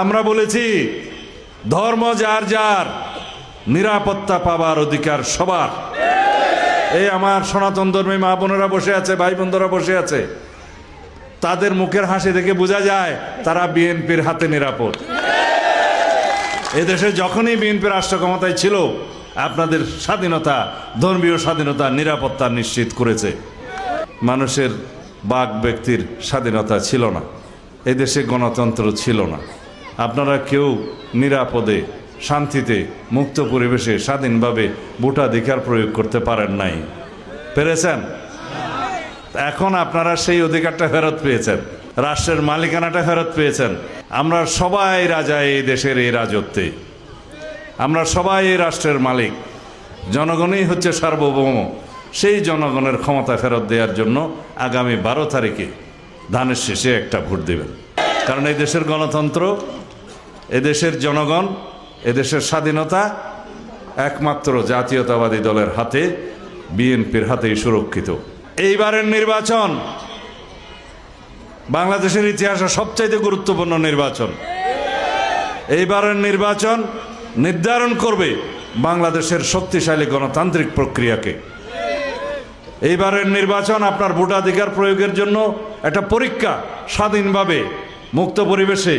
আমরা বলেছি, ধর্ম যার যার, নিরাপত্তা পাবার অধিকার সবার। এই আমার সনাতন ধর্মী মা বোনেরা বসে আছে, ভাই বোনরা বসে আছে। তাদের মুখের হাসি দেখে বোঝা যায়, তারা বিএনপির হাতে নিরাপদ। এদেশে যখনই বিএনপি রাষ্ট্র ক্ষমতায় ছিল, আপনাদের স্বাধীনতা, ধর্মীয় স্বাধীনতা, নিরাপত্তা নিশ্চিত করেছে। মানুষের বাক ব্যক্তির স্বাধীনতা ছিল না। এদেশে গণতন্ত্র ছিল না। আপনারা কেউ নিরাপদে, শান্তিতে, মুক্ত পরিবেশে, স্বাধীনভাবে ভোটাধিকার প্রয়োগ করতে পারেন নাই। পেরেছেন? এখন আপনারা সেই অধিকারটা ফেরত পেয়েছেন। রাষ্ট্রের মালিকানাটা ফেরত পেয়েছেন। আমরা সবাই রাজা এই দেশের এই রাজত্বে। আমরা সবাই এই রাষ্ট্রের মালিক। জনগণই হচ্ছে সার্বভৌম। সেই জনগণের ক্ষমতা ফেরত দেওয়ার জন্য আগামী বারো তারিখে ধানের শেষে একটা ভোট দেবেন। কারণ এই দেশের গণতন্ত্র এদেশের জনগণ, এদেশের স্বাধীনতা একমাত্র জাতীয়তাবাদী দলের হাতে, বিএনপির হাতেই সুরক্ষিত। এইবারের নির্বাচন বাংলাদেশের ইতিহাসে সবচাইতে গুরুত্বপূর্ণ নির্বাচন। এইবারের নির্বাচন নির্ধারণ করবে বাংলাদেশের শক্তিশালী গণতান্ত্রিক প্রক্রিয়াকে। এইবারের নির্বাচন আপনার ভোটাধিকার প্রয়োগের জন্য একটা পরীক্ষা স্বাধীনভাবে মুক্ত পরিবেশে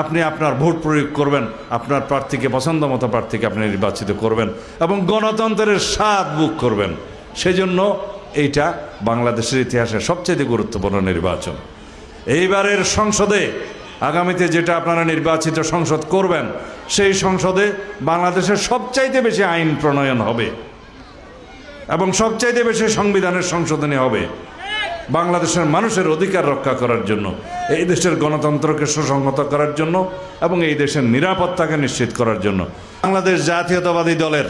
আপনি আপনার ভোট প্রয়োগ করবেন, আপনার প্রার্থীকে পছন্দ মতো প্রার্থীকে আপনি নির্বাচিত করবেন এবং গণতন্ত্রের স্বাদ বুক করবেন। সেজন্য এইটা বাংলাদেশের ইতিহাসে সবচেয়ে গুরুত্বপূর্ণ নির্বাচন। এইবারের সংসদে, আগামীতে যেটা আপনারা নির্বাচিত সংসদ করবেন, সেই সংসদে বাংলাদেশের সবচাইতে বেশি আইন প্রণয়ন হবে এবং সবচাইতে বেশি সংবিধানের সংশোধনী হবে। বাংলাদেশের মানুষের অধিকার রক্ষা করার জন্য, এই দেশের গণতন্ত্রকে সুসংহত করার জন্য এবং এই দেশের নিরাপত্তাকে নিশ্চিত করার জন্য। বাংলাদেশ জাতীয়তাবাদী দলের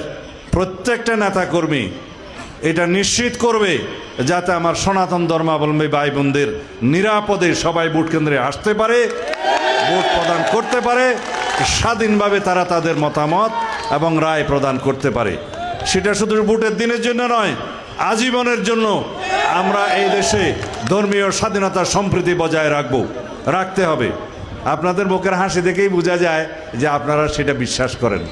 প্রত্যেকটা নেতা কর্মী এটা নিশ্চিত করবে যাতে আমার সনাতন ধর্মাবলম্বী ভাই বোনদের নিরাপদে সবাই ভোট কেন্দ্রে আসতে পারে, ভোট প্রদান করতে পারে, স্বাধীনভাবে তারা তাদের মতামত এবং রায় প্রদান করতে পারে। সেটা শুধু ভোটের দিনের জন্য নয় আজীবনের জন্য আমরা এই দেশে ধর্মীয় স্বাধীনতা সম্প্রীতি বজায় রাখব, রাখতে হবে। আপনাদের বুকের হাসি দেখেই বোঝা যায় যে আপনারা সেটা বিশ্বাস করেন।